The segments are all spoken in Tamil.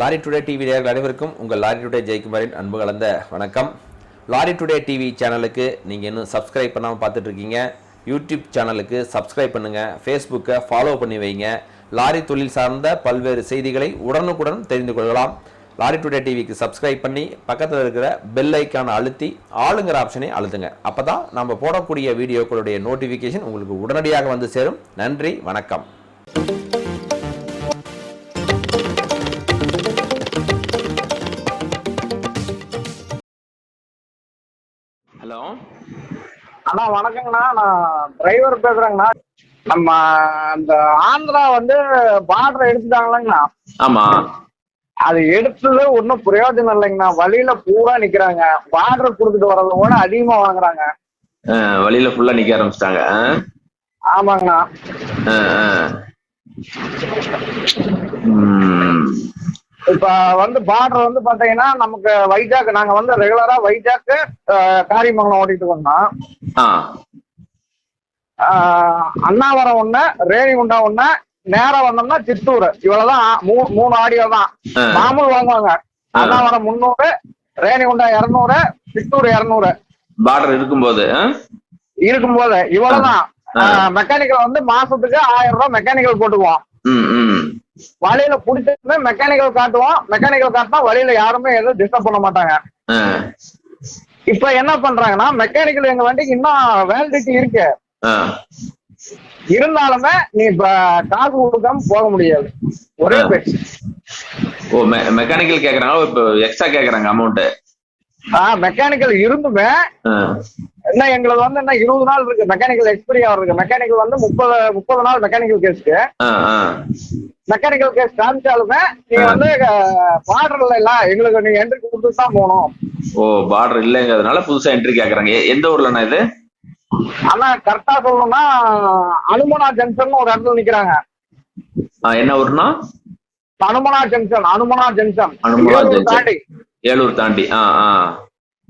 லாரி டுடே டிவி நேர்கள் அனைவருக்கும் உங்கள் லாரி டுடே ஜெயக்குமாரின் அன்பு கலந்த வணக்கம். லாரி டுடே டிவி சேனலுக்கு நீங்கள் இன்னும் சப்ஸ்கிரைப் பண்ணாமல் பார்த்துட்ருக்கீங்க. யூடியூப் சேனலுக்கு சப்ஸ்கிரைப் பண்ணுங்கள் ஃபேஸ்புக்கை ஃபாலோ பண்ணி வைங்க. லாரி தொழில் சார்ந்த பல்வேறு செய்திகளை உடனுக்குடன் தெரிந்து கொள்ளலாம். லாரி டுடே டிவிக்கு சப்ஸ்கிரைப் பண்ணி பக்கத்தில் இருக்கிற பெல் ஐக்கான அழுத்தி ஆளுங்கிற ஆப்ஷனை அழுத்துங்க. அப்போ தான் நம்ம போடக்கூடிய வீடியோக்களுடைய நோட்டிஃபிகேஷன் உங்களுக்கு உடனடியாக வந்து சேரும். நன்றி வணக்கம். ஹலோ. அண்ணா வணக்கங்கண்ணா. நான் டிரைவர் பேசுறேங்கண்ணா. நம்ம அந்த ஆந்திரா வந்து பார்டர் எடுத்துட்டாங்களேங்கண்ணா. ஆமா. அது எடுத்தது ஒன்றும் பிரயோஜனம் இல்லைங்கண்ணா. வழியில பூரா நிக்கிறாங்க. பார்டர் கொடுத்துட்டு வர்றத விட அதிகமா வாங்குறாங்க. வழியில ஃபுல்லா நிக்க ஆரம்பிச்சிட்டாங்க. ஆமாங்கண்ணா. இப்ப வந்து பார்டர் வந்து பாத்தீங்கன்னா நமக்கு வைஜாக் நாங்க வந்து ரெகுலரா வைஜாக் காரியமங்கலம் ஓட்டிட்டு வந்தோம். அண்ணாவரம் ஒண்ணு ரேணிகுண்டா ஒண்ணு நேரா வந்தோம்னா சித்தூர். இவ்வளவுதான் மூணு ஆடியோ தான். மாமூல் வாங்குவாங்க. அண்ணாவரம் முந்நூறு ரேணிகுண்டா இருநூறு சித்தூர் இருநூறு. பார்டர் இருக்கும்போது? இருக்கும்போது இவ்வளவுதான். மெக்கானிக்கல் வந்து மாசத்துக்கு ஆயிரம் ரூபாய் மெக்கானிக்கல் போட்டுக்குவோம். ம், ம். வழியில புடிச்சிட்டு மெக்கானிக்கல் காட்டுவோம். மெக்கானிக்கல் காட்டினா வழியில யாருமே எதுவும் டிஸ்டர்ப் பண்ண மாட்டாங்க. இப்ப என்ன பண்றாங்கன்னா மெக்கானிக்கல் எங்க வண்டிக்கு இன்னும் வேலிடிட்டி இருக்கு. இருந்தாலுமே நீ இப்ப காசு கொடுக்காம போக முடியாது. ஒரே. பேச்சு ஓ மெக்கானிக்கல் கேக்குறாங்க இப்போ எக்ஸ்ட்ரா கேக்குறாங்க அமௌண்ட் ஆஹ் மெக்கானிக்கல் இருந்துமே என்ன எங்களுக்கு வந்து என்ன இருபது நாள் இருக்கு. மெக்கானிக்கல் எக்ஸ்பீரி இருக்கு. மெக்கானிக்கல் வந்து முப்பது முப்பது நாள் மெக்கானிக்கல் கேஸ்க்கு மெக்கானிக்கல் கேஸ் காமிச்சாலுமே நீங்க வந்து பார்டர்ல இல்ல. எங்களுக்கு நீங்க என்ட்ரி கொடுத்து தான் போகணும். ஓ பார்டர் இல்லைங்கிறதுனால புதுசா என்ட்ரி கேக்குறாங்க. எந்த ஊர்லண்ணா இது? ஆனா கரெக்டா சொல்லணும்னா அனுமனா ஜங்ஷன் ஒரு இடத்துல நிக்கிறாங்க. என்ன ஊர்னா? Hanuman junction Hanuman junction Hanuman. தாண்டி. ஏலூர் தாண்டி. ஆ ஆ.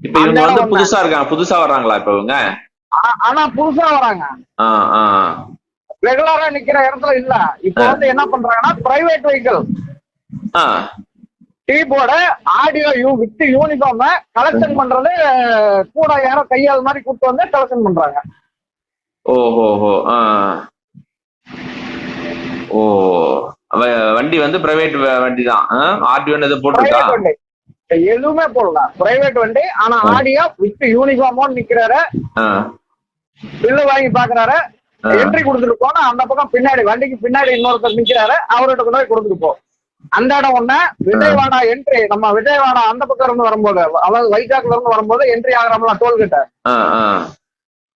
இப்ப இவங்க வந்து புதுசா இருக்காங்க. புதுசா வர்றாங்களா இப்ப இவங்க? ஆனா புதுசா வராங்க. ரெகுலரா நிக்கிற இடத்துல இல்ல. இப்ப. வந்து என்ன பண்றாங்கன்னா பிரைவேட் வெஹிக்கிள் ஆ. டீபோர்டு ஆடியோ யூ வித் யூனிஃபார்ம் கலெக்ஷன் பண்றது கூட யாரோ கையால் மாதிரி கூட்டு வந்து கலெக்ஷன் பண்றாங்க. ஓஹோ ஹோ ஆ. ஓ வண்டி வந்து பிரைவேட் வண்டி தான் ஆர்டிஓன்னு எதுவும் போட்டிருக்கா? எதுவுமே போடல. பிரைவேட் வண்டி ஆனா ஆடியோ வித் யூனிஃபார்மோட நிக்கிறாரு. பில்லு வாங்கி பாக்குறாரு. என்ட்ரி கொடுத்துட்டு போனா அந்த பக்கம் பின்னாடி வண்டிக்கு பின்னாடி இன்னொருத்தர் நிக்கிறாரு. அவர்கிட்ட கொண்டு போய் கொடுத்துட்டு போ. அந்த இடம் ஒண்ணு. விஜயவாடா என்ட்ரி நம்ம விஜயவாடா அந்த பக்கம் இருந்து வரும்போது அதாவது வைஜாக்ல இருந்து வரும்போது என்ட்ரி ஆகிறோம்ல டோல்கிட்ட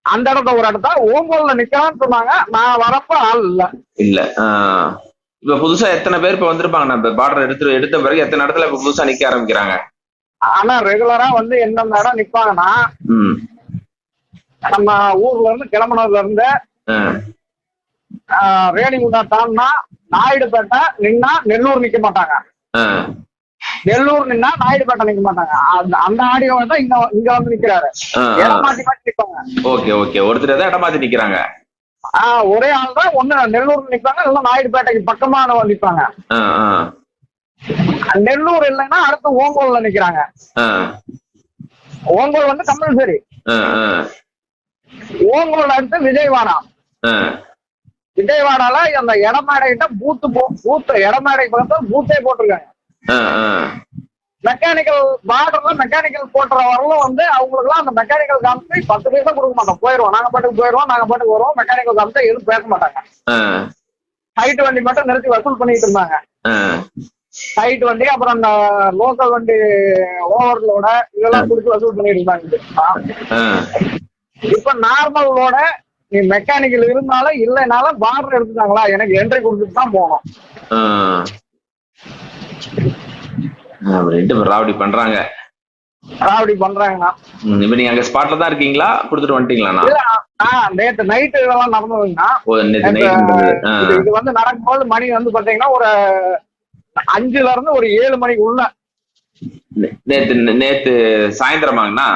அந்த இடத்த ஒரு இடத்த ஓங்கோல்ல நிக்கலாம்னு சொன்னாங்க. நான் வரப்ப ஆள் இல்ல. இல்ல. இப்ப புதுசா எத்தனை பேர் இப்ப வந்திருப்பாங்க? நம்ம பார்டர் எடுத்து எடுத்த பிறகு எத்தனை இடத்துல இப்ப புதுசா நிக்க ஆரம்பிக்கிறாங்க? ஆனா ரெகுலரா வந்து எந்தெந்த இடம் நிப்பாங்கன்னா நம்ம ஊர்ல இருந்து கிளம்புனதுல இருந்து ரேணிகுண்டா தாண்டினா நாயுடுபேட்டை நின்னா நெல்லூர் நிக்க மாட்டாங்க. நெல்லூர் நின்னா நாயுடுபேட்டை நிக்க மாட்டாங்க. அந்த ஆடியோ தான் இங்க இங்க வந்து நிக்கிறாரு. இடம் மாத்தி மாத்தி நிப்பாங்க. Okay okay. ஒருத்தர் தான் இடம் மாத்தி நிக்கிறாங்க. ஆஹ், ஒரே ஆள் தான் ஒண்ணு நெல்லூர் நிப்பாங்க இல்ல நாயுடுபேட்டைக்கு பக்கமான நிப்பாங்க. நெல்லூர் இல்லைன்னா அடுத்து ஓங்கோல்ல நிக்கிறாங்க. ஓங்கோல் வந்து கம்பல்சரி. ஓங்கோல் அடுத்து விஜயவாடா. விஜயவாடால அந்த இடமேடைகிட்ட பூத்து பூத்து இடமேடை பக்கத்துல பூத்தே போட்டிருக்காங்க. மெக்கானிக்கல் பார்டர்ல மெக்கானிக்கல் போட்டுற வரலும் வந்து அவங்களுக்குலாம் அந்த மெக்கானிக்கல் காமிச்சு பத்து பைசா கொடுக்க மாட்டோம். போயிடுவோம் நாங்க பாட்டுக்கு போயிடுவோம் நாங்க பாட்டுக்கு வருவோம். மெக்கானிக்கல் காமிச்சா எதுவும் பேச மாட்டாங்க. ஹைட் வண்டி மட்டும் நிறுத்தி வசூல் பண்ணிட்டு இருந்தாங்க. ஹைட் வண்டி அப்புறம் அந்த லோக்கல் வண்டி ஓவர்லோட இதெல்லாம் கொடுத்து வசூல் பண்ணிட்டு இருந்தாங்க. இப்ப நார்மல் லோட நீ மெக்கானிக்கல் இருந்தாலும் இல்லைனாலும் பார்டர் எடுத்துட்டாங்களா? எனக்கு என்ட்ரி கொடுத்துட்டு தான் போகணும் அப்படின்ட்டு இப்ப ராவடி பண்றாங்க. அப்படி பண்றாங்கண்ணா. இப்ப நீங்க அங்க ஸ்பாட்ல தான் இருக்கீங்களா? கொடுத்துட்டு ஆஹ் நேத்து நைட்டு இதெல்லாம் நடந்ததுங்கண்ணா. இது வந்து நடக்கும்போது மணி வந்து பாத்தீங்கன்னா ஒரு அஞ்சுல இருந்து ஒரு ஏழு மணிக்கு உள்ள. நேத்து நேத்து சாயந்தரமாங்கண்ணா?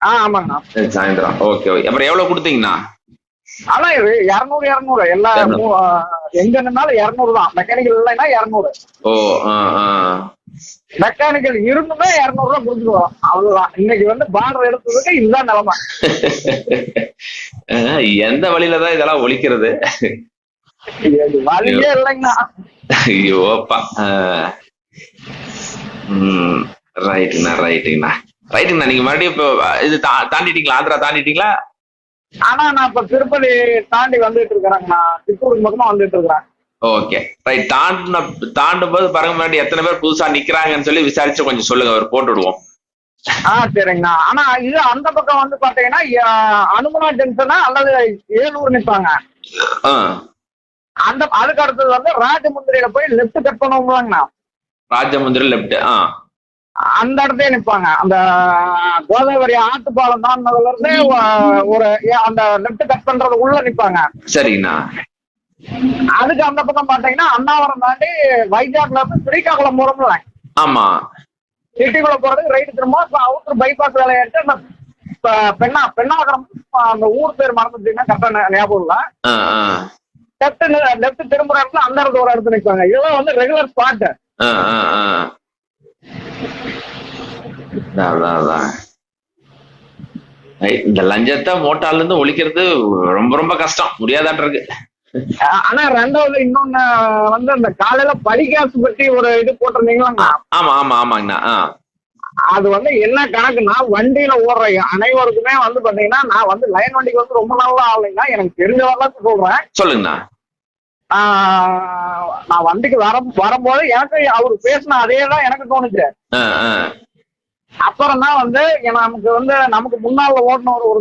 ஆ ஆமாங்கண்ணா. சாயந்தரம். Okay okay. அப்புறம் எவ்வளவு கொடுத்தீங்கண்ணா? ஆனா இருநூறு இருநூறு. எல்லா எங்க நின்னாலும் இருநூறு தான். மெக்கானிக்கல் இல்லைன்னா இருநூறு. ஓ மெக்கானிக்கல் இருந்துமே இருநூறு ரூபா கொடுத்துட்டு வரோம் அவ்வளவுதான். இன்னைக்கு வந்து பார்டர் எடுத்ததுக்கு இதுதான் நிலைமை. எந்த வழியில தான் இதெல்லாம் ஒழிக்கிறது? வழியே இல்லைங்கண்ணா. ஐயோப்பா ரைட்டுங்கண்ணா ரைட்டுங்கண்ணா ரைட்டுங்கண்ணா நீங்க மறுபடியும் இப்போ இது தாண்டிட்டீங்களா? ஆந்திரா தாண்டிட்டீங்களா? ஆனா நான் இப்ப திருப்பதி தாண்டி வந்துட்டு இருக்கிறேங்கண்ணா. சித்தூருக்கு பக்கமா வந்துட்டு இருக்கிறேன். ஓகே ரைட் தாண்டின தாண்டும் போது பாருங்க முன்னாடி எத்தனை பேர் புதுசா நிக்கிறாங்கன்னு சொல்லி விசாரிச்சு கொஞ்சம் சொல்லுங்க அவர் போட்டு விடுவோம் ஆ சரிங்கண்ணா. ஆனா இது அந்த பக்கம் வந்து பாத்தீங்கன்னா அனுமனா ஜங்ஷனா அல்லது ஏலூர் நிப்பாங்க. அந்த அதுக்கு அடுத்தது வந்து ராஜமுந்திரியில போய் லெஃப்ட் கட் பண்ணுவோம்லாங்கண்ணா ராஜமுந்திரி லெப்ட் ஆ. அந்த இடத்தையே நிப்பாங்க. அந்த கோதாவரி ஆத்துப்பாலம் தாண்டதுல இருந்து ஒரு அந்த லெஃப்ட் கட் பண்றது உள்ள நிப்பாங்க. சரிங்கண்ணா. அதுக்கு அந்த பக்கம் பாத்தீங்கன்னா அண்ணாவரம் தாண்டி வைஜாக்ல இருந்து ஸ்ரீகாகுளம் போறோம்ல ஆமா. சிட்டிக்குள்ள போறதுக்கு ரைட்டு திரும்ப அவுட்டர் பைபாஸ் வேலையை எடுத்து அந்த பெண்ணா பெண்ணாகரம் அந்த ஊர் பேர் மறந்துட்டீங்கன்னா கரெக்டா ஞாபகம் இல்ல. லெஃப்ட் லெஃப்ட் திரும்புற இடத்துல அந்த இடத்துல ஒரு இடத்துல நிற்பாங்க இதெல்லாம் வந்து ரெகுலர் ஸ்பாட் இந்த லஞ்சத்தை மோட்டார்ல இருந்து ஒழிக்கிறது ரொம்ப ரொம்ப கஷ்டம். முடியாதாட்டு இருக்கு. ஆனா ரெண்டாவது இன்னொன்னு வந்து அந்த காலையில படிக்காசு பத்தி ஒரு இது போட்டிருந்தீங்களா ஆமா ஆமா ஆமாங்கண்ணா ஆ. அது வந்து என்ன கணக்குன்னா வண்டியில ஓடுற அனைவருக்குமே வந்து பாத்தீங்கன்னா நான் வந்து லைன் வண்டிக்கு வந்து ரொம்ப நாளா ஆகலைன்னா எனக்கு தெரிஞ்ச வரலாற்று சொல்றேன். சொல்லுங்கண்ணா. நான் வண்டிக்கு வர வரும்போது எனக்கு அவர் பேசின அதே தான் எனக்கு தோணுச்சு. அப்புறம் தான் வந்து நமக்கு வந்து நமக்கு முன்னால ஓடினவர் ஒரு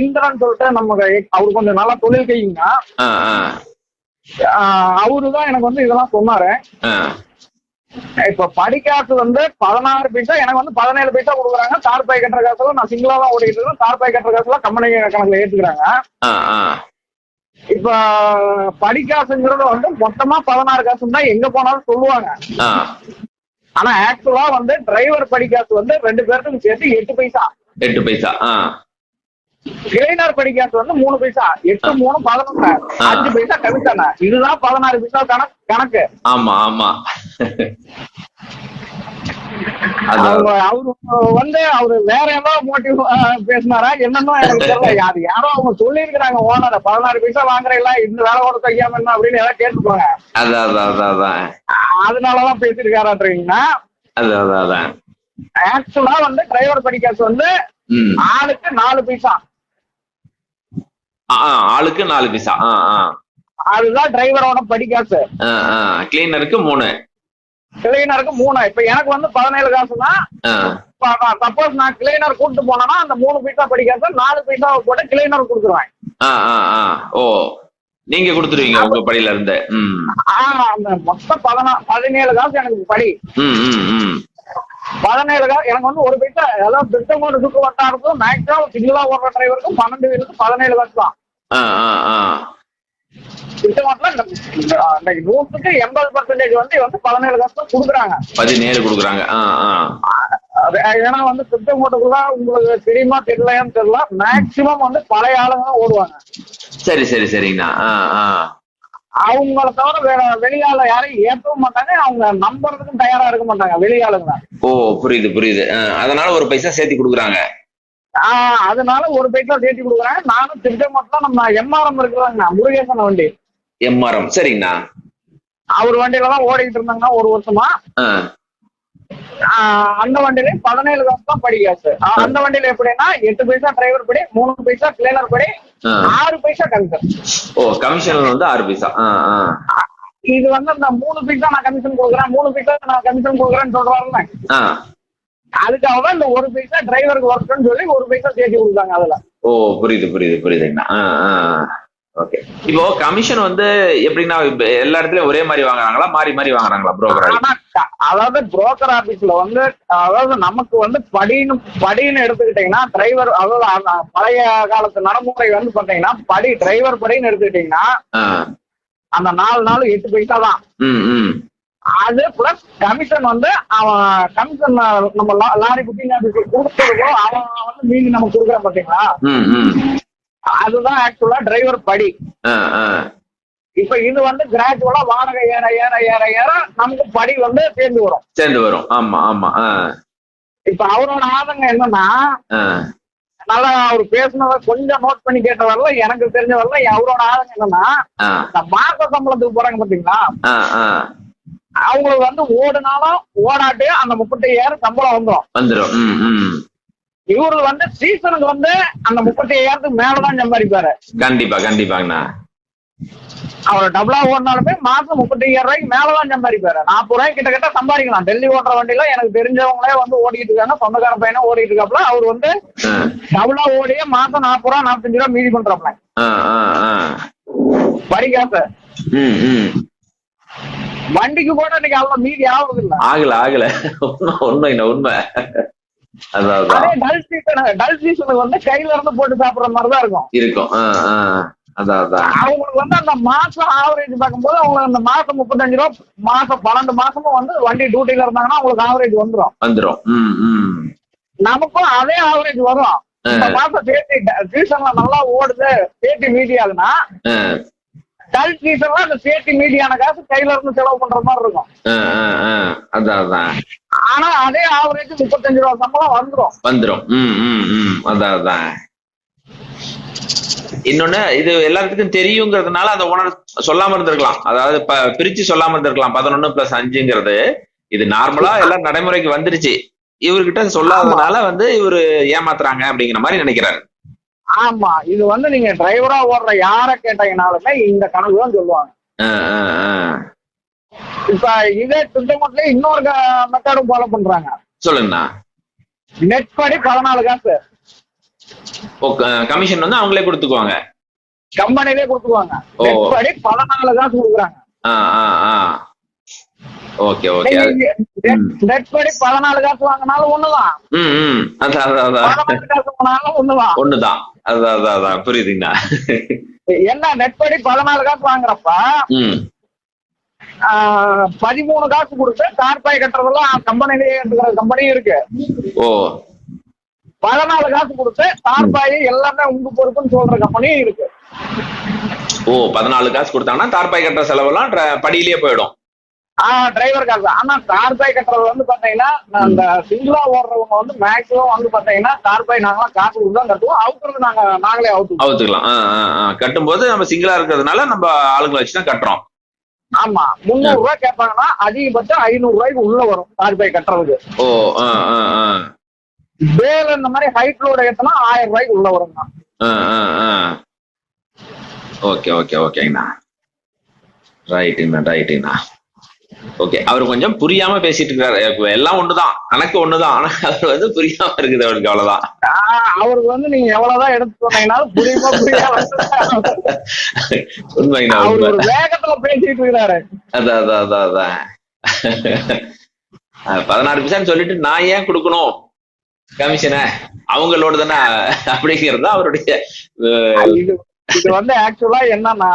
இந்திரன் சொல்லிட்டு நமக்கு அவர் கொஞ்சம் நல்லா தொழில் ஆ அவரு தான் எனக்கு வந்து இதெல்லாம் சொன்னாரு. இப்ப படிக்காசு வந்து பதினாறு பைசா எனக்கு வந்து பதினேழு பைசா கொடுக்குறாங்க. தார் பாய் கட்டுற காசுல நான் சிங்கிளா தான் ஓடிட்டு இருக்கேன். தார் பாய் கட்டுற காசுல கம்பெனி கணக்குல ஏத்துக்கிறாங்க. இப்ப படிக்காசுங்கிறது வந்து மொத்தமா பதினாறு காசு தான் எங்க போனாலும் சொல்லுவாங்க. ஆனா ஆக்சுவலா வந்து டிரைவர் படிக்காசு வந்து ரெண்டு பேருக்கும் சேர்த்து எட்டு பைசா. எட்டு பைசா கிளைனர் படிக்காசு வந்து மூணு பைசா. எட்டு மூணு பதினொன்னு. அஞ்சு பைசா கமிஷன். இதுதான் பதினாறு பைசா கணக்கு. ஆமா ஆமா. அவரு வந்து அவரு வேற ஏதோ மோட்டிவ் பேசினாரா என்னன்னு எனக்கு தெரியல. யாரு யாரோ அவங்க சொல்லியிருக்கிறாங்க ஓனர் பதினாறு பைசா வாங்குறீங்களா இந்த வேலை கூட தைக்காம என்ன அப்படின்னு ஏதாவது கேட்டுப்பாங்க அதான் அதான் அதான் அதான் அதனாலதான் அதான் ஆக்சுவலா வந்து டிரைவர் படிக்காசு வந்து ஆளுக்கு நாலு பைசா. ஆளுக்கு நாலு பைசா. அதுதான் டிரைவரோட படிக்காசு கிளீனருக்கு மூணு. கிளீனருக்கு மூணு. இப்ப எனக்கு வந்து பதினேழு காசுனா ஆ. சப்போஸ் நான் கிளீனர் கூட்டு போனேன்னா அந்த மூணு பைசா படிக்காசு நாலு பைசாவை போட்டு கிளீனர் கொடுத்துருவேன். ஓ. நீங்க கொடுத்துருவீங்க உங்க படியில இருந்து. ம். ஆனா அந்த மொத்தம் பதினா பதினேழு காசு எனக்கு படி. பதினேழு காசு எனக்கு வந்து ஒரு பைசா அதாவது திட்டமோடு சுற்று வட்டாரத்துக்கும் மேக்ஸிமம் சிங்கிளா ஓடுற டிரைவருக்கும் பன்னெண்டு பேருக்கு பதினேழு காசு தான். நூற்றுக்கு எண்பது பர்சன்டேஜ் வந்து வந்து பதினேழு தான் கொடுக்குறாங்க. பதினேழு கொடுக்குறாங்க. ஏன்னா வந்து திட்டமோட்டுக்குள்ள உங்களுக்கு தெரியுமா தெரியலையான்னு தெரியல. மேக்சிமம் வந்து பழைய ஆளுங்க ஓடுவாங்க. சரி சரி சரிங்கண்ணா. அவங்கள தவிர வேற வெளியாள யாரையும் ஏற்றவும் மாட்டாங்க. அவங்க நம்புறதுக்கும் தயாரா இருக்க மாட்டாங்க வெளியாளுங்க. ஓ புரியுது புரியுது. அதனால ஒரு பைசா சேர்த்து கொடுக்குறாங்க. அதனால ஒரு பைசா சேர்த்து கொடுக்குறாங்க நானும் தான் நம்ம எம்ஆர்எம் இருக்கிறாங்க. முருகேசன் வண்டி. எம்ஆர்எம் சரிங்கண்ணா. அவர் வண்டியில தான் ஓடிக்கிட்டு இருந்தாங்க ஒரு வருஷமா. அந்த வண்டியில பதினேழு காசு தான் படி காசு. அந்த வண்டியில எப்படின்னா எட்டு பைசா டிரைவர் படி மூணு பைசா கிளீனர் படி. ஆறு பைசா கமிஷன் ஓ கமிஷன் வந்து ஆறு பைசா. இது வந்து அந்த மூணு பைசா நான் கமிஷன் கொடுக்குறேன் மூணு பைசா நான் கமிஷன் கொடுக்குறேன்னு சொல்றாருல்ல. அதுக்காக தான் இந்த ஒரு பைசா டிரைவருக்கு ஒர்க்குன்னு சொல்லி ஒரு பைசா சேர்த்து கொடுத்தாங்க அதுல. ஓ புரியுது புரியுது புரியுதுங்கண்ணா. ஓகே இப்போ கமிஷன் வந்து எப்படின்னா எல்லா இடத்துலயும் ஒரே மாதிரி வாங்குறாங்களா மாறி மாறி வாங்குறாங்களா புரோக்கர் அதாவது புரோக்கர் ஆபீஸ்ல வந்து அதாவது நமக்கு வந்து படின்னு படின்னு எடுத்துக்கிட்டீங்கன்னா டிரைவர் அதாவது பழைய காலத்து நடைமுறை வந்து பாத்தீங்கன்னா படி டிரைவர் படின்னு எடுத்துக்கிட்டீங்கன்னா அந்த நாலு நாள் எட்டு பைசா தான். அது பிளஸ் கமிஷன் வந்து அவன் கமிஷன் நம்ம லாரி புக்கிங் கொடுத்துருக்கோம் அவன் வந்து மீதி நம்ம கொடுக்குறான் பாத்தீங்களா? அதுதான் ஆக்சுவலா டிரைவர் படி. இப்ப இது வந்து கிராஜுவலா வாடகை ஏற ஏற ஏற ஏற நமக்கு படி வந்து சேர்ந்து வரும். சேர்ந்து வரும். ஆமா ஆமா இப்ப அவரோட ஆதங்கம் என்னன்னா நல்லா அவர் பேசுனத கொஞ்சம் நோட் பண்ணி கேட்ட வரல எனக்கு தெரிஞ்ச வரல அவரோட ஆதங்கம் என்னன்னா மாச சம்பளத்துக்கு போறாங்க பாத்தீங்களா. அவங்களுக்கு வந்து ஓடுனாலும் ஓடாட்டு அந்த முப்பத்தையாயிரம் சம்பளம் வந்துடும் வந்துரும். ம் ம். இவரு வந்து சீசனுக்கு வந்து அந்த முப்பத்தையாயிரத்துக்கு மேலதான் சம்பாதிப்பாரு. கண்டிப்பா கண்டிப்பாங்கண்ணா. அவர் டபுளா ஓடினாலுமே மாசம் முப்பத்தையாயிரம் ரூபாய்க்கு மேலதான் சம்பாதிப்பாரு. நாற்பது ரூபாய் கிட்ட கிட்ட சம்பாதிக்கலாம். டெல்லி ஓட்டுற வண்டியில எனக்கு தெரிஞ்சவங்களே வந்து ஓடிட்டு இருக்காங்க. சொந்தக்கார பையனா ஓடிட்டு இருக்காப்புல அவர் வந்து டபுளா ஓடியே மாசம் நாற்பது ரூபா நாற்பத்தஞ்சு ரூபா மீதி பண்றாப்ல ம் ம். வண்டிக்கு கூட இன்னைக்கு அவ்வளவு மீதி ஆகுது இல்ல ஆகல ஆகல. உண்மை உண்மை அதான் அதே அதான் டல் சீசன் டல் சீசனுக்கு வந்து கையில இருந்து போட்டு சாப்பிடுற மாதிரிதான் இருக்கும். அவங்களுக்கு வந்து அந்த மாசம் ஆவரேஜ் பார்க்கும்போது அவங்களுக்கு அந்த மாசம் முப்பத்தஞ்சு ரூபா மாசம் பன்னெண்டு மாசமும் வந்து வண்டி டியூட்டில இருந்தாங்கன்னா அவங்களுக்கு ஆவரேஜ் வந்துரும். வந்துரும். ம் ம். நமக்கும் அதே ஆவரேஜ் வரும். இந்த மாசம் சேர்த்து சீசன்ல நல்லா ஓடுது சேர்த்து மீதி டல் சீசன்ல அந்த சேர்த்து மீதியான காசு கையில இருந்து செலவு பண்ற மாதிரி இருக்கும். அதான் அதான் ஆனா அதே ஆவரேஜ் முப்பத்தஞ்சு ரூபா சம்பளம் வந்துரும். வந்துரும். ம் அதான் அதான் இன்னொன்னு இது எல்லாத்துக்கும் தெரியுங்கிறதுனால அந்த ஓனர் சொல்லாம இருந்திருக்கலாம். அதாவது பிரிச்சு சொல்லாம இருந்திருக்கலாம். பதினொன்னு பிளஸ் அஞ்சுங்கிறது. இது நார்மலா எல்லாம் நடைமுறைக்கு வந்துருச்சு. இவர்கிட்ட சொல்லாததுனால வந்து இவரு ஏமாத்துறாங்க அப்படிங்கிற மாதிரி நினைக்கிறாரு. ஆமா இது வந்து நீங்க டிரைவரா ஓடுற யார கேட்டீங்கனாலுமே இந்த கணக்கு தான் சொல்லுவாங்க. இப்ப இதே திட்டமட்டில இன்னொரு மெத்தடும் ஃபாலோ பண்றாங்க. சொல்லுங்கண்ணா. நெட் படி பதினாலு காசு. கமிஷன் வந்து அவங்களே கொடுத்துக்குவாங்க. கம்பெனிலே கொடுத்துருவாங்க ஓ. நெட் படி பதினாலு காசு கொடுக்குறாங்க. Okay okay. நெட் படி பதினாலு காசு வாங்கினாலும் ஒண்ணுதான். ஒண்ணுதான். ஒண்ணுதான். அதான் அதான் அதான் புரியுதுங்கண்ணா. என்ன நெட் படி பதினாலு காசு வாங்குறப்ப? பதிமூணு காசு கொடுத்து கார்பாய் கட்டுறதெல்லாம் கம்பெனிலேயே எடுத்துக்கிற கம்பெனியும் இருக்கு. ஓ. பதினாலு காசு கொடுத்து கார்பாய் எல்லாமே உங்க பொறுப்புன்னு சொல்ற கம்பெனியும் இருக்கு. ஓ பதினாலு காசு கொடுத்தாங்கன்னா தார்பாய் கட்டுற செலவெல்லாம் படியிலேயே போயிடும். ஆஹ் டிரைவர் காசு ஆனா கார்பாய் கட்டுறது வந்து பாத்தீங்கன்னா அந்த சிங்கிளா ஓடுறவங்க வந்து மேக்ஸிமம் வந்து பாத்தீங்கன்னா கார்பாய் நாங்களாம் காசு கொடுத்து தான் கட்டுவோம். அவுக்குறது நாங்க நாங்களே அவுத்துவோம் அவுத்துக்கலாம். ஆ. கட்டும்போது நம்ம சிங்கிளா இருக்கிறதுனால நம்ம ஆளுங்களை வச்சு தான் கட்டுறோம். ஆமா. முந்நூறு ரூபாய் கேட்பாங்கன்னா அதிகபட்சம் ஐநூறு ரூபாய்க்கு உள்ள வரும் கார்பாய் கட்டுறதுக்கு. ஓ ஆ ஆ ஆ. பேல இந்த மாதிரி ஹைட் லோடு ஏத்தனா ஆயிரம் ரூபாய்க்கு உள்ள வரும் ஓகே ஓகே ஓகேங்கண்ணா. ரைட்டுங்கண்ணா ரைட்டுங்கண்ணா ஓகே அவர் கொஞ்சம் புரியாம பேசிட்டு இருக்காரு. எல்லாம் ஒண்ணுதான். கணக்கு ஒண்ணுதான். ஆனா அவர் வந்து புரியாம இருக்குது அவருக்கு அவ்வளவுதான். அவருக்கு வந்து நீங்க எவ்வளவுதான் எடுத்து சொன்னீங்கன்னாலும் புரியுமா புரியாம உண்மைங்கண்ணா அவர் வேகத்துல பேசிட்டு இருக்கிறாரு அதான் அதான் அதான் அதான். பதினாறு பைசான்னு சொல்லிட்டு நான் ஏன் கொடுக்கணும்? கமிஷனை? அவங்களோட தானே அப்படிங்கிறது அவருடைய இது வந்து ஆக்சுவலா என்னன்னா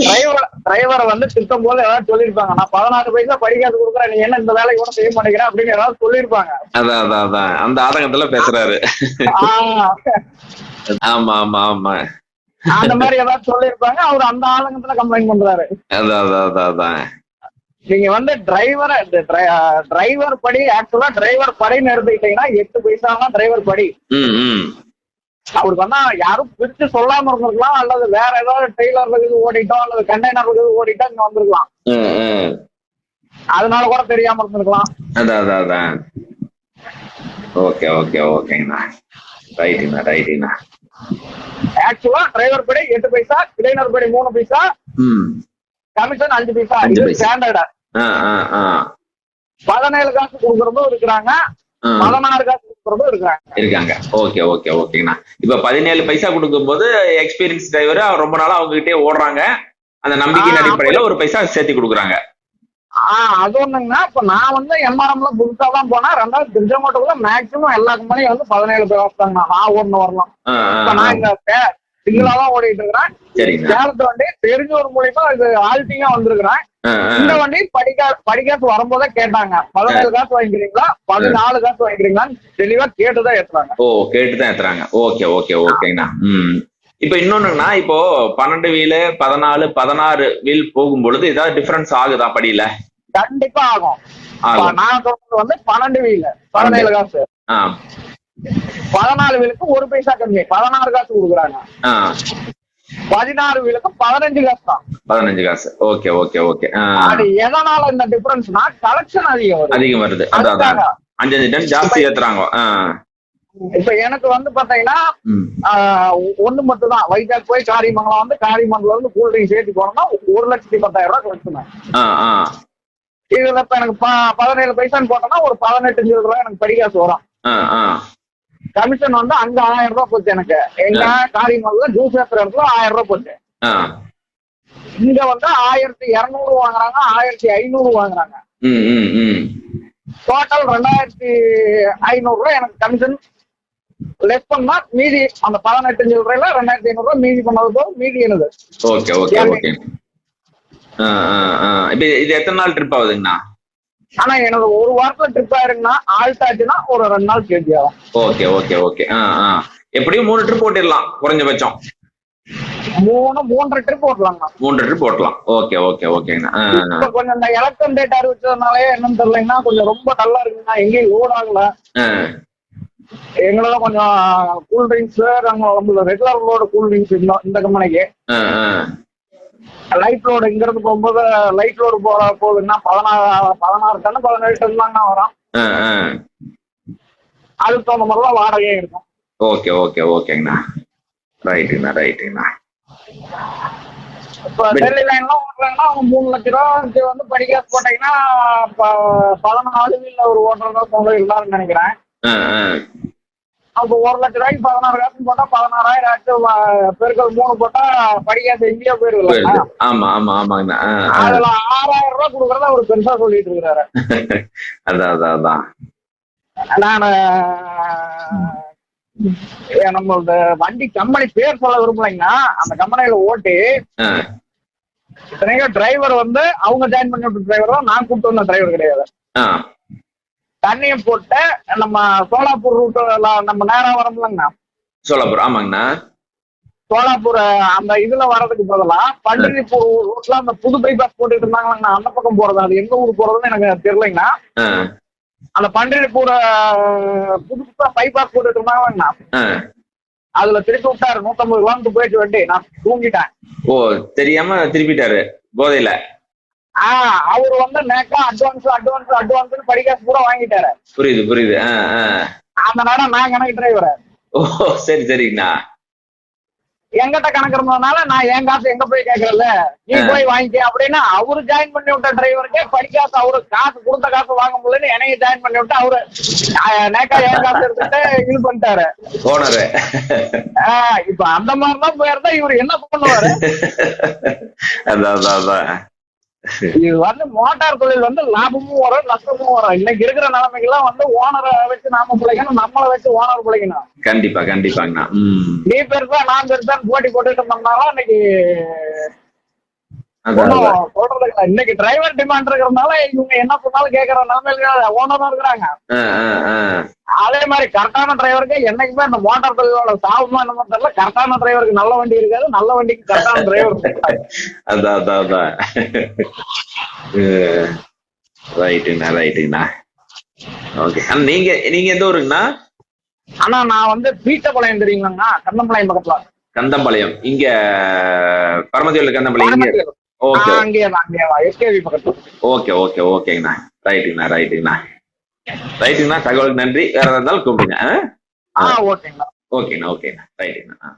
டிரைவர் டிரைவரை வந்து திட்டம் போது ஏதாவது சொல்லியிருப்பாங்க. நான் பதினாறு பைசா படிக்காது கொடுக்குறேன். நீ என்ன இந்த வேலைக்கு கூட செய்ய மாட்டேங்கிற அப்படின்னு ஏதாவது சொல்லியிருப்பாங்க. அதான் அதான் அதான். அந்த ஆதங்கத்துல பேசுறாரு. ஆமா ஆமா ஆமா. அந்த மாதிரி ஏதாவது சொல்லியிருப்பாங்க. அவர் அந்த ஆளுங்கத்துல கம்ப்ளைண்ட் பண்றாரு. அதான் அதான் அதான் நீங்க வந்து டிரைவர் டிரைவர் படி ஆக்சுவலா டிரைவர் படின்னு எடுத்துக்கிட்டீங்கன்னா எட்டு பைசா தான் டிரைவர் படி அவருக்கு வந்து யாரும் பிரிச்சு சொல்லாம இருந்திருக்கலாம் அல்லது வேற ஏதாவது டெய்லர் இருக்குது ஓடிட்டோம் அல்லது கண்டெய்னர் இருக்குது ஓடிட்டோம் இங்க வந்திருக்கலாம். அதனால கூட தெரியாம இருந்திருக்கலாம். அதான் அதான் அதான். ஓகே ஓகே ஓகேங்கண்ணா. ரைட்டுண்ணா ரைட்டுண்ணா ஆக்சுவலா டிரைவர் படி எட்டு பைசா கிளைனர் படி மூணு பைசா கமிஷன் அஞ்சு பைசா. இது. ஸ்டாண்டர்டா பதினேழு காசு கொடுக்கறதும் இருக்கிறாங்க. பதினாறு காசு இருக்காங்க. ஓகே ஓகே ஓகேங்கண்ணா இப்ப பதினேழு பைசா கொடுக்கும்போது எக்ஸ்பீரியன்ஸ் டிரைவர் ரொம்ப நாளா அவங்க கிட்டே ஓடுறாங்க. அந்த நம்பிக்கையின் அடிப்படையில ஒரு பைசா சேர்த்து கொடுக்குறாங்க. ஆஹ் அது ஒண்ணுங்கன்னா இப்ப நான் வந்து எம்ஆர்எம்ல புதுசா தான் போனேன். ரெண்டாவது திருச்செங்கோட்டுக்குள்ள மேக்சிமம் எல்லா கம்பெனியும் வந்து பதினேழு பேர் தாங்க நான் ஒண்ணு வரலாம். இப்ப. நான் இங்க சிங்கிளா தான் ஓடிட்டு இருக்கிறேன். சேலத்து வண்டி தெரிஞ்ச ஒரு மூலியமா இது ஆல்ட்டிங்கா வந்திருக்கிறேன். இந்த வண்டி படிக்கா படிக்காசு வரும்போதே கேட்டாங்க. பதினேழு காசு வாங்கிக்கிறீங்களா? பதினாலு காசு வாங்கிக்கிறீங்களான்னு தெளிவா கேட்டுதான் ஏத்துறாங்க. ஓ கேட்டுதான் ஏத்துறாங்க. ஓகே ஓகே ஓகேங்கண்ணா. ம். இப்ப இன்னொன்னுன்னா இப்போ பன்னெண்டு வீலு பதினாலு பதினாறு வீல் போகும் பொழுது ஏதாவது டிஃபரன்ஸ் ஆகுதா படியில? கண்டிப்பா ஆகும். நான் சொல்றது வந்து பன்னெண்டு வீல் பதினேழு காசு. பதினாலு வீலுக்கு ஒரு பைசா கம்மி. பதினாறு காசு கொடுக்குறாங்க. பதினாறு வீலுக்கு பதினஞ்சு காசு தான். பதினஞ்சு காசு. Okay okay okay. அது எதனால இந்த டிஃபரன்ஸ்னா கலெக்ஷன் அதிகம் வருது. அதிகம் வருது. அதான். அஞ்சு அஞ்சு டன் ஜாஸ்தி ஏத்துறாங்க. இப்ப எனக்கு வந்து பாத்தீங்கன்னா ஒண்ணு மட்டும் தான். வைஜாக் போய் காரியமங்கலம் வந்து காரியமங்கலம் இருந்து கூல் ட்ரிங்க்ஸ் ஏற்றி போனோம்னா ஒரு லட்சத்தி பத்தாயிரம் ரூபாய் கலெக்ஷன் இதுல இப்ப எனக்கு பதினேழு பைசான்னு போட்டோம்னா ஒரு பதினெட்டு இருபது ரூபாய் எனக்கு படிக்காசு வரும். கமிஷன் வந்து அங்க ஆயிரம் ரூபாய் போச்சு எனக்கு. எங்க காரியமங்கலம் ஜூஸ் ஏத்துற இடத்துல ஆயிரம் ரூபாய் போச்சு. இங்க வந்து ஆயிரத்தி இருநூறு வாங்குறாங்க ஆயிரத்தி ஐநூறு வாங்குறாங்க. டோட்டல் ரெண்டாயிரத்தி ஐநூறு ரூபாய் எனக்கு கமிஷன் லெஸ் பண்ணா மீதி அந்த பதினெட்டு ரூபாயில ரெண்டாயிரத்தி ஐநூறு ரூபாய் மீதி பண்ணது போக மீதி என்னது? Okay okay okay. இப்போ இது எத்தனை நாள் ட்ரிப் ஆகுதுங்கண்ணா? ஆனா எனக்கு ஒரு வாரத்துல ட்ரிப் ஆயிருக்குன்னா ஆல்ட் ஆச்சுன்னா ஒரு ரெண்டு நாள் கேஜி ஆகும் ஓகே ஓகே ஓகே. எப்படியும் மூணு ட்ரிப் ஓட்டிடலாம் குறைஞ்சபட்சம். மூணு மூன்றரை ட்ரிப் ஓட்டலாங்கண்ணா மூன்று ட்ரிப் ஓட்டலாம். ஓகே ஓகே ஓகேங்கண்ணா கொஞ்சம் இந்த எலக்ஷன் டேட் அறிவிச்சதுனாலே என்னன்னு தெரியலங்கன்னா கொஞ்சம் ரொம்ப டல்லா இருக்குங்கண்ணா எங்கேயும் லோட் ஆகல. எங்களோட கொஞ்சம் கூல் ட்ரிங்க்ஸ் நாங்க ரெகுலர் லோடு கூல் ட்ரிங்க்ஸ் இந்த இந்த கம்பெனிக்கு. லைட் லோடு இங்க இருந்து போகும்போது லைட் லோடு போற போகுதுன்னா பதினாறு பதினாறு டன் பதினேழு டன் வரும். அதுக்கு தகுந்த மாதிரி தான் வாடகையே இருக்கும். ஓகே ஓகே ஓகேங்கண்ணா ரைட்டுங்கண்ணா ரைட்டுங்கண்ணா இப்ப டெல்லி லைன்லாம் ஓட்டுறாங்கன்னா அவங்க மூணு லட்ச ரூபா வந்து படிக்காசு போட்டீங்கன்னா பதினாலு வீல்ல ஒரு ஓட்டுறதா சொல்ல எல்லாரும் நினைக்கிறேன். அப்போ ஒரு லட்ச ரூபாய்க்கு பதினாறு காசு போட்டா பதினாறாயிரம் ஆச்சு. பெருக்கல் மூணு போட்டா படிக்காசு எங்கேயோ போயிருக்கல ஆமா ஆமா ஆமாங்கண்ணா அதுல ஆறாயிரம் ரூபாய் கொடுக்கறத அவர் பெருசா சொல்லிட்டு இருக்கிறாரு அதான் அதான் அதான். நானு நம்மளோட வண்டி கம்பெனி பேர் சொல்ல விரும்பலைங்கன்னா அந்த கம்பெனியில ஓட்டி இத்தனைக்கும் டிரைவர் வந்து அவங்க ஜாயின் பண்ணி டிரைவர் தான் நான் கூப்பிட்டு வந்த டிரைவர் கிடையாது. தண்ணியை போட்டு நம்ம சோலாப்பூர் ரூட் நம்ம நேரா வரோம்லங்கண்ணா சோலாப்பூர் ஆமாங்கண்ணா. சோலாப்பூர் அந்த இதுல வர்றதுக்கு பதிலா பண்டிகைப்பூர் ரூட்ல அந்த புது பைபாஸ் போட்டுட்டு இருந்தாங்களாங்கண்ணா. அந்த பக்கம் போறது அது எந்த ஊர் போறதுன்னு எனக்கு தெரியலைங்கண்ணா. அந்த பண்டிகைப்பூர் புது புதுசா பைபாஸ் போட்டுட்டு இருந்தாங்களாங்கண்ணா. அதுல திருப்பி விட்டாரு நூத்தம்பது கிலோமீட்டர் போயிட்டு வண்டி நான் தூங்கிட்டேன். ஓ தெரியாம திருப்பிட்டாரு போதையில. ஆஹ் அவர் வந்து நேக்கா அட்வான்ஸ் அட்வான்ஸ் அட்வான்ஸ் படிக்காசு பூரா வாங்கிட்டாரு. புரியுது புரியுது. அந்த நேரம் நான் கணக்கு டிரைவர் ஓ சரி சரிங்கண்ணா. எங்கிட்ட கணக்கு இருந்ததுனால நான் என் காசு எங்க போய் கேட்கறல நீ. போய் வாங்கிக்க அப்படின்னா அவரு ஜாயின் பண்ணி விட்ட டிரைவருக்கே படிக்காசு அவரு காசு கொடுத்த காசு வாங்க முடியலன்னு என்னைய ஜாயின் பண்ணி விட்டு அவரு நேக்கா என் காசு எடுத்துட்டு இது பண்ணிட்டாரு. ஆஹ், இப்ப அந்த மாதிரிலாம் போயிருந்தா இவரு என்ன பண்ணுவாரு? அதான் அதான். இது வந்து மோட்டார் தொழில் வந்து லாபமும் வரும் நஷ்டமும் வரும். இன்னைக்கு இருக்கிற நிலைமைக்கெல்லாம் வந்து ஓனரை வச்சு நாம பிழைக்கணும் நம்மளை வச்சு ஓனர் பிழைக்கணும். கண்டிப்பா கண்டிப்பாங்கண்ணா. நீ பெருசா நான் பெருசான்னு போட்டி போட்டுட்டு இருந்தோம்னாலும் இன்னைக்கு அதான் அதான் ஒண்ணும் சொல்றது இல்ல இன்னைக்கு டிரைவர் டிமாண்ட் இருக்கிறதுனால இவங்க என்ன சொன்னாலும் கேட்கற நிலைமையில ஓனரா இருக்கிறாங்க. அதே மாதிரி கரெக்டான டிரைவருக்கு என்னைக்குமே இந்த மோட்டார் தொழிலோட சாபமா என்னமோ தெரியல. கரெக்டான டிரைவருக்கு நல்ல வண்டி இருக்காது நல்ல வண்டிக்கு கரெக்டான டிரைவர் அதான் அதான் அதான். ரைட்டுங்கண்ணா ரைட்டுங்கண்ணா. ஓகே. நீங்க நீங்க எந்த ஊருங்கண்ணா? ஆனா நான் வந்து பீட்டப்பாளையம் தெரியுங்களாங்கண்ணா கண்ணம்பாளையம் பக்கத்துல. கந்தம்பாளையம். இங்க பரமதியூர்ல கந்தம்பாளையம் இங்க. ஓகே ஆஹ் அங்கேயே தான் அங்கேயே தான் எஸ்கேவி பக்கத்துல. ஓகே ஓகே ஓகேங்கண்ணா ரைட்டுங்கண்ணா ரைட்டுங்கண்ணா ரைட்டுங்கண்ணா தகவலுக்கு நன்றி. வேற இருந்தாலும் கூப்பிடுங்க ஆ? ஓகேங்கண்ணா ஓகேண்ணா ஓகேண்ணா ரைட்டுங்கண்ணா